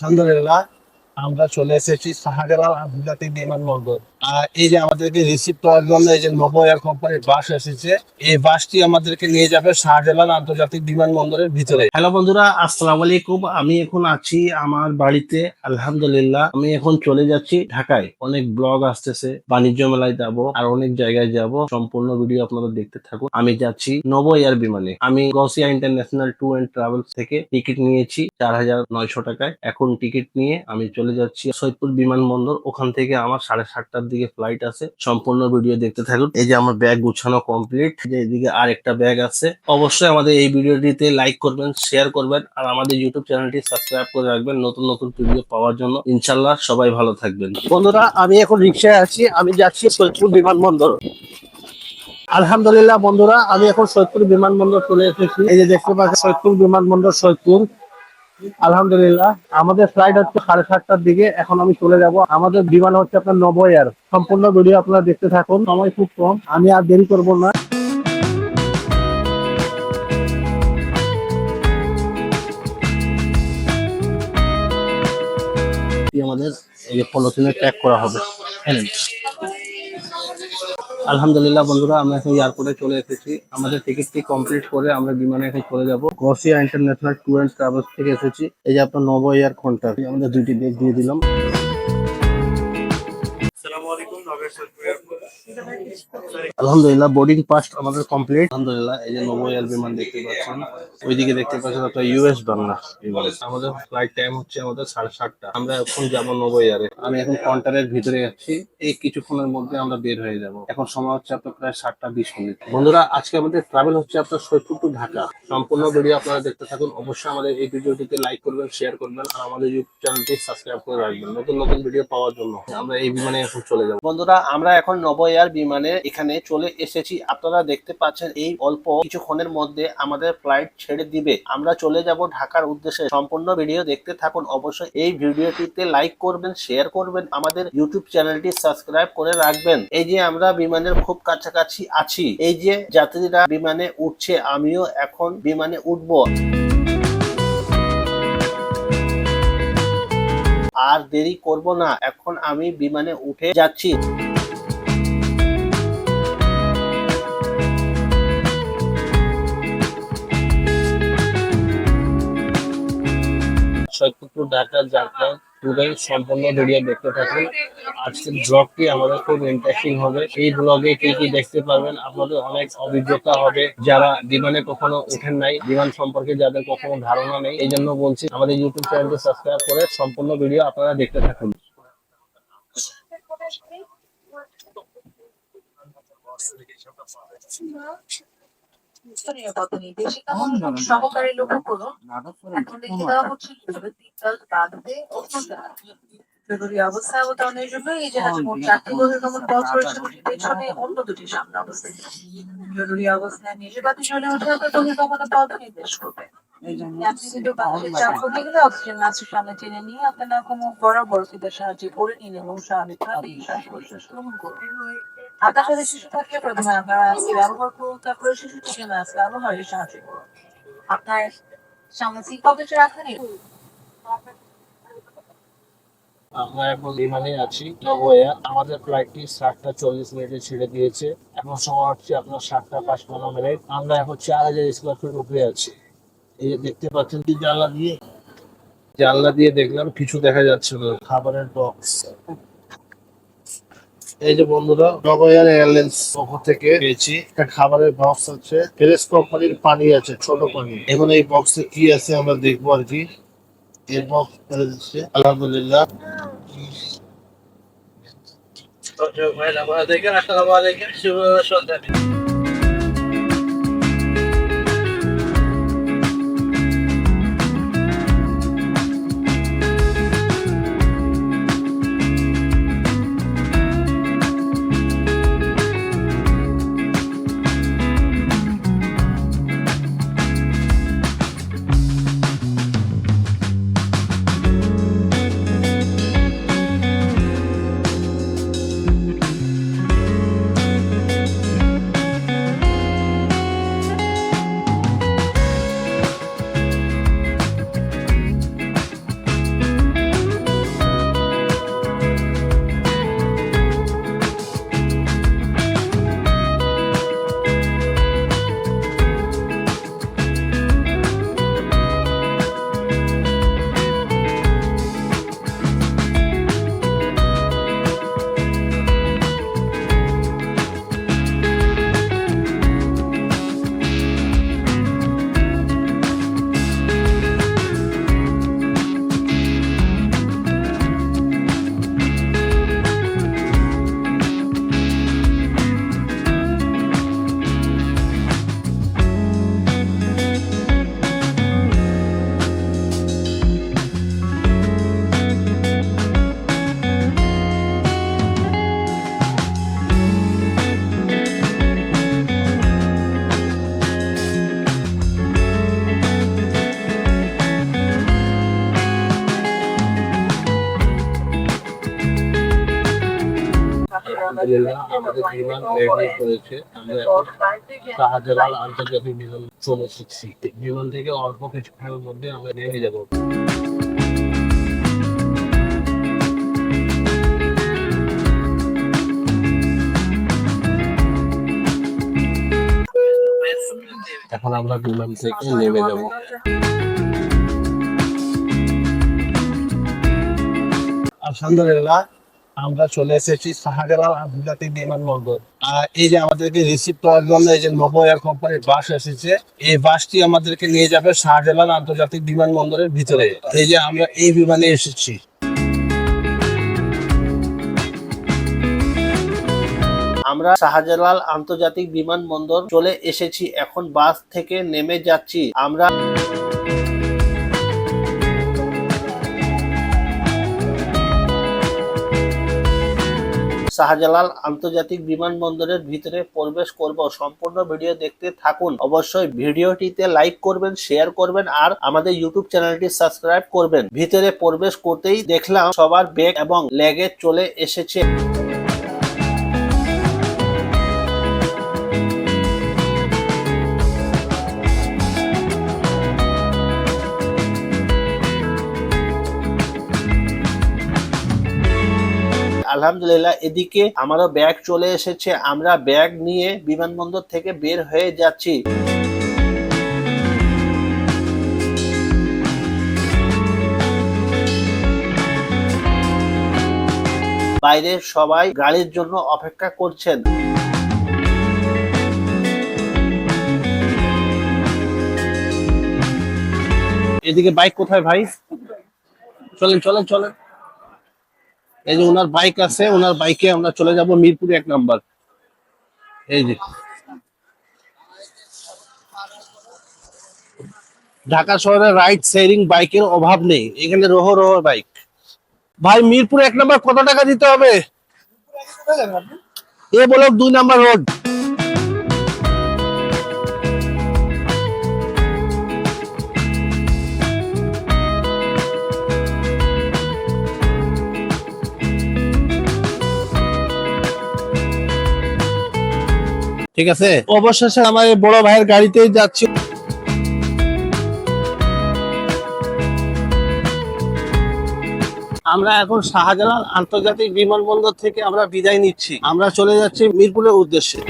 আলহামদুলিল্লাহ আমরা চলে এসেছি শাহজালাল আন্তর্জাতিক বিমানবন্দর। আর এই যে আমাদেরকে রিসিভ করার জন্য এই যে নব এয়ার কোম্পানির বাস এসেছে, এই বাসটি আমাদেরকে নিয়ে যাবে শাহজালাল আন্তর্জাতিক বিমানবন্দরের ভিতরে। হ্যালো বন্ধুরা, আসসালামু আলাইকুম। আমি এখন আছি আমার বাড়িতে, আলহামদুলিল্লাহ। আমি এখন চলে যাচ্ছি ঢাকায়। অনেক ব্লগ আসতেছে, বাণিজ্য মেলায় যাব, আর অনেক জায়গায় যাব। সম্পূর্ণ ভিডিও আপনারা দেখতে থাকুন। আমি যাচ্ছি নব এয়ার বিমানে। আমি Gausia international tour and travels থেকে টিকিট নিয়েছি চার হাজার নয়শো টাকায়। এখন টিকিট নিয়ে আমি চলে যাচ্ছি সৈয়দপুর বিমানবন্দর। ওখান থেকে আমার সাড়ে সাতটার দিকে ফ্লাইট আছে। সম্পূর্ণ ভিডিও দেখতে থাকুন। এই যে আমার ব্যাগ গুছানো কমপ্লিট যে এদিকে আর একটা ব্যাগ আছে। অবশ্যই আমাদের এই ভিডিওটিতে লাইক করবেন শেয়ার করবেন, আর আমাদের ইউটিউব চ্যানেলটি সাবস্ক্রাইব করে রাখবেন নতুন নতুন ভিডিও পাওয়ার জন্য। ইনশাল্লাহ সবাই ভালো থাকবেন। বন্ধুরা, আমি এখন রিক্সায় আছি। আমি যাচ্ছি সৈয়দপুর বিমানবন্দর। আলহামদুলিল্লাহ বন্ধুরা, আমি এখন সৈয়দপুর বিমানবন্দর চলে এসেছি। এই যে দেখতে পাচ্ছি সৈয়দপুর বিমানবন্দর সৈয়দপুর। আলহামদুলিল্লাহ। আমাদের ফ্লাইট হচ্ছে সাড়ে সাতটার দিকে, এখন আমি চলে যাব। আমাদের বিমান হচ্ছে আপনার নব এয়ার সম্পূর্ণ ভিডিও আপনারা দেখতে থাকুন। সময় খুব কম। আমি আর দেরি করব না। আমাদের এই পলিথিনে প্যাক করা হবে। এনেন। আলহামদুলিল্লাহ বন্ধুরা, আমরা এখন এয়ারপোর্টে চলে এসেছি। আমাদের টিকিটটি কমপ্লিট করে আমরা বিমানে এখন চলে যাব। ক্রসিয়া ইন্টারন্যাশনাল ট্যুর অ্যান্ড ট্রাভেলস থেকে এসেছি। এই যে আপনার নব এয়ার কন্টার আমাদের দুইটি ব্যাগ দিয়ে দিলাম। আলহামদুলিল্লাহ বোর্ডিং পাস আমাদের কমপ্লিট আলহামদুলিল্লাহ, এই যে নব এয়ার বিমান দেখতে পাচ্ছেন। ওইদিকে দেখতে পাচ্ছেন আপনার ইউএস বাংলা আমাদের ফ্লাইট টাইম হচ্ছে আমাদের সাড়ে সাতটা। আমরা এখন যাব নব এয়ারে আমি এখন কন্টারের ভিতরে যাচ্ছি এই কিছুক্ষণের মধ্যে আমরা বের হয়ে যাব। এখন সময় হচ্ছে আপনার প্রায় সাতটা বিশ মিনিট। বন্ধুরা, আজকে আমাদের ট্রাভেল হচ্ছে আপনার সৈয়দপুর টু ঢাকা। সম্পূর্ণ ভিডিও আপনারা দেখতে থাকুন। অবশ্যই আমাদের এই ভিডিওটিতে লাইক করবেন শেয়ার করবেন আর আমাদের ইউটিউব চ্যানেলটি সাবস্ক্রাইব করে রাখবেন। নতুন নতুন ভিডিও পাওয়ার জন্য। আমরা এই বিমানে এখন চলে যাব। বন্ধুরা, আমরা এখন নব এয়ার বিমানে এখানে চলে এসেছি। আপনারা দেখতে পাচ্ছেন এই অল্প কিছুক্ষণের মধ্যে আমাদের ফ্লাইট ছেড়ে দিবে। আমরা চলে যাব ঢাকার উদ্দেশ্যে। সম্পূর্ণ ভিডিও দেখতে থাকুন। অবশ্যই এই ভিডিওটিতে লাইক করবেন শেয়ার করবেন, আমাদের ইউটিউব চ্যানেলটি সাবস্ক্রাইব করে রাখবেন। এই যে আমরা বিমানের খুব কাছাকাছি আছি, এই যে যাত্রীরা বিমানে উঠছে, আমিও এখন বিমানে উঠবো। আর দেরি করব না, এখন আমি বিমানে উঠে যাচ্ছি। সৈয়দপুর, ঢাকা যাত্রা পুরোই সম্পূর্ণ ভিডিও দেখতে থাকুন। আজকের ব্লগটি আমাদের খুব ইন্টারেস্টিং হবে। এই ব্লগে কি কি দেখতে পারবেন, আপনাদের অনেক অভিজ্ঞতা হবে। যারা বিমানে কখনো ওঠেন নাই, বিমান সম্পর্কে যাদের কখনো ধারণা নেই, এই জন্য বলছি আমাদের ইউটিউব চ্যানেলটি সাবস্ক্রাইব করে সম্পূর্ণ ভিডিও আপনারা দেখতে থাকুন। জরুরি অবস্থা অবতরণের জন্য পথ অবস্থায় হলে পথ নির্দেশ করবে যাত্রীদের বাতাসের চাপ গেলে অক্সিজেন সামনে টেনে নিয়ে আপনার নাক বরাবর সাহায্যে পরে নিন এবং স্বাভাবিকভাবে নিঃশ্বাস প্রশ্বাস গ্রহণ আপনার সাথে শিশু থাকলে আমরা এখন বিমানে আছি আমাদের ফ্লাইটটি সাতটা চল্লিশ মিনিটে ছেড়ে দিয়েছে। এখন সময় হচ্ছে আপনার সাতটা পাঁচপান্ন মিনিট। আমরা এখন চার হাজার স্কোয়ার ফিট উপরে আছি। এই যে দেখতে পাচ্ছেন কি জানলা দিয়ে? জানলা দিয়ে দেখলাম, কিছু দেখা যাচ্ছে না। খাবারের বক্স এই যে বন্ধুরা, নগয়ার এয়ারলাইন্স পক্ষ থেকে পেয়েছি। একটা খাবারের বক্স আছে ফ্রেশ কোম্পানির পানি আছে, ছোট পানি। এখন এই বক্সে কি আছে আমরা দেখব আর কি। এর বক্স ফেলে দিচ্ছে, আলহামদুলিল্লাহ। আসসালামু আলাইকুম, শুভ সন্ধ্যা। আমরা এখন শাহজালাল আন্তর্জাতিক বিমান বিমান থেকে অল্প মধ্যে আমরা নেমে যাব। এখন আমরা বিমান থেকে নেমে আমরা চলে এসেছি শাহজালাল আন্তর্জাতিক বিমানবন্দর। আর এই যে আমাদেরকে রিসিভ করার জন্য এই যে নব কোম্পানির বাস এসেছে, এই বাসটি আমাদেরকে নিয়ে যাবে শাহজালাল আন্তর্জাতিক বিমানবন্দরের ভিতরে। এই যে আমরা এই বিমানে এসেছি। আমরা শাহজালাল আন্তর্জাতিক বিমানবন্দর চলে এসেছি, এখন বাস থেকে নেমে যাচ্ছি। আমরা শাহজালাল আন্তর্জাতিক বিমানবন্দরের ভিতরে প্রবেশ করব। সম্পূর্ণ ভিডিও দেখতে থাকুন। অবশ্যই ভিডিওটিতে লাইক করবেন, শেয়ার করবেন আর আমাদের ইউটিউব চ্যানেলটি সাবস্ক্রাইব করবেন। ভিতরে প্রবেশ করতেই দেখলাম সবার ব্যাগ এবং লেগে চলে এসেছে। আলহামদুলিল্লাহ, এদিকে আমারও ব্যাগ চলে এসেছে, আমরা ব্যাগ নিয়ে বিমানবন্দর থেকে বের হয়ে যাচ্ছি। বাইরে সবাই গাড়ির জন্য অপেক্ষা করছেন। এদিকে বাইক কোথায় ভাই? চলেন চলেন চলেন। এই যে ওনার বাইক আছে, ওনার বাইকে আমরা চলে যাব মিরপুর এক নাম্বার। এই যে। ঢাকা শহরে রাইড শেয়ারিং বাইকের অভাব নেই। এখানে রহ রহ বাইক ভাই, মিরপুর এক নাম্বার কত টাকা দিতে হবে? এ বলো দুই নাম্বার রোড ঠিক আছে? অবশেষে আমার এই বড় ভাইয়ের গাড়িতেই যাচ্ছি। আমরা এখন শাহজালাল আন্তর্জাতিক বিমানবন্দর থেকে আমরা বিদায় নিচ্ছি। আমরা চলে যাচ্ছি মিরপুরের উদ্দেশ্যে।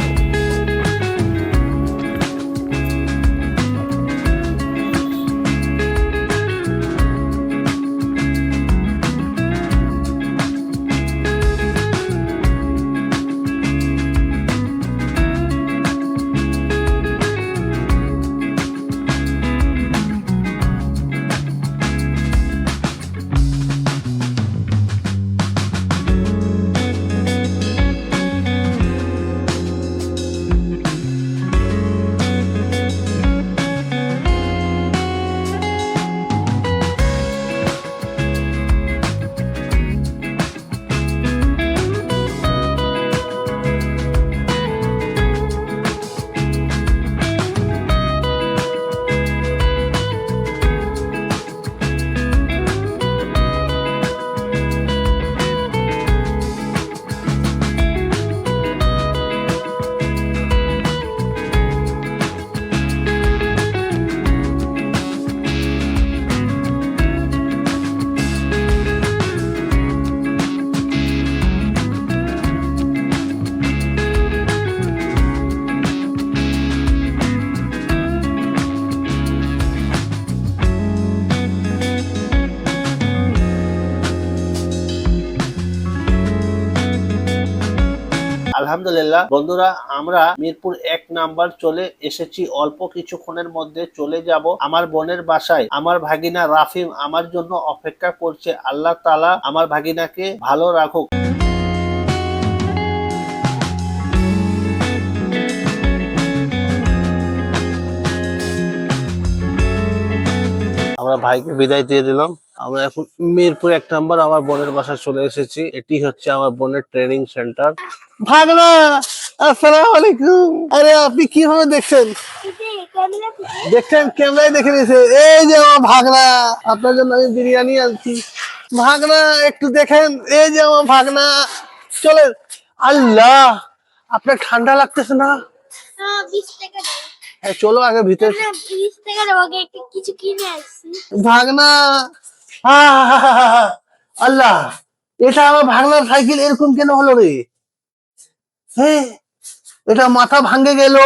আলহামদুলিল্লাহ। বন্ধুরা, আমরা মিরপুর এক নাম্বার চলে এসেছি। অল্প কিছুক্ষণের মধ্যে চলে যাব আমার বোনের বাসায়। আমার ভাগিনা রাফিম আমার জন্য অপেক্ষা করছে। আল্লাহ তালা আমার ভাগিনাকে ভালো রাখুক। আমরা ভাইকে বিদায় দিয়ে দিলাম। আমরা এখন মিরপুর এক নাম্বার আমার বোনের বাসায় চলে এসেছি। এটি হচ্ছে আমার বোনের ট্রেনিং সেন্টার ভাগনা আসসালামু আলাইকুম। আরে আপনি কীভাবে দেখছেন? দেখছেন ক্যামেরায় দেখে নিয়েছে। এই যে আমার ভাগনা আপনার জন্য আমি বিরিয়ানি আনছি। ভাগনা একটু দেখেন এই যে আমার ভাগনা। চলেন। আল্লাহ আপনার ঠান্ডা লাগতেছে না? হ্যাঁ, চলো আগে ভিতরে। ভাগনা! আল্লাহ এটা আমার ভাগনার সাইকেল এরকম কেন হলো রে হ্যাঁ এটা মাথা ভাঙে গেল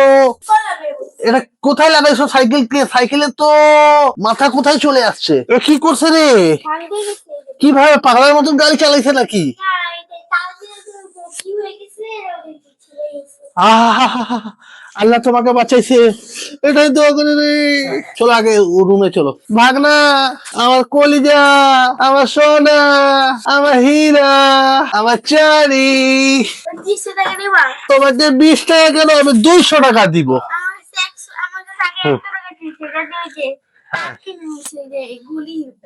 এটা কোথায় লাগাইছো সাইকেল কে সাইকেলের তো মাথা কোথায় চলে আসছে এ কি করছে রে। কীভাবে পাগলার মতন গাড়ি চালাইছে নাকি হয়ে। আহ! আল্লাহ তোমাকে বাঁচাইছে। এটাই দোয়া করে রে। চলো আগে রুমে চলো। ভাগনা আমার কলিজা আমার সোনা আমার হীরা আমার চারি। দেবা? তোমাকে বিশ টাকা কেন? আমি দুইশো টাকা দিব। যে যে।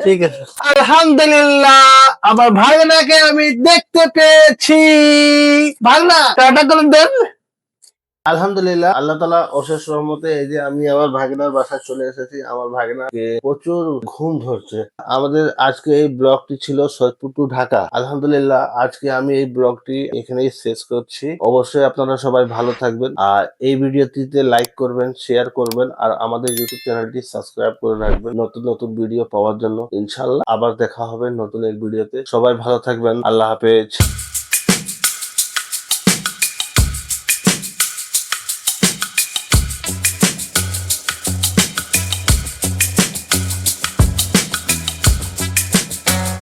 ঠিক আছে। আলহামদুলিল্লাহ আমার ভাগনাকে আমি দেখতে পেয়েছি। ভাগনা টাটা করে দেন। আলহামদুলিল্লাহ, আল্লাহ তালা অশেষ রহমতে এই যে আমি আমার ভাগিনার বাসায় চলে এসেছি, আমার ভাগিনাকে প্রচুর ঘুম ধরছে। আমাদের আজকে এই ব্লগটি ছিল সৈয়দপুর টু ঢাকা। আলহামদুলিল্লাহ, আজকে আমি এই ব্লগটি এখানেই শেষ করছি। অবশ্যই আপনারা সবাই ভালো থাকবেন আর এই ভিডিওটিতে লাইক করবেন শেয়ার করবেন আর আমাদের ইউটিউব চ্যানেলটি সাবস্ক্রাইব করে রাখবেন নতুন নতুন ভিডিও পাওয়ার জন্য। ইনশাল্লাহ আবার দেখা হবে নতুন এক ভিডিওতে সবাই ভালো থাকবেন, আল্লাহ হাফেজ।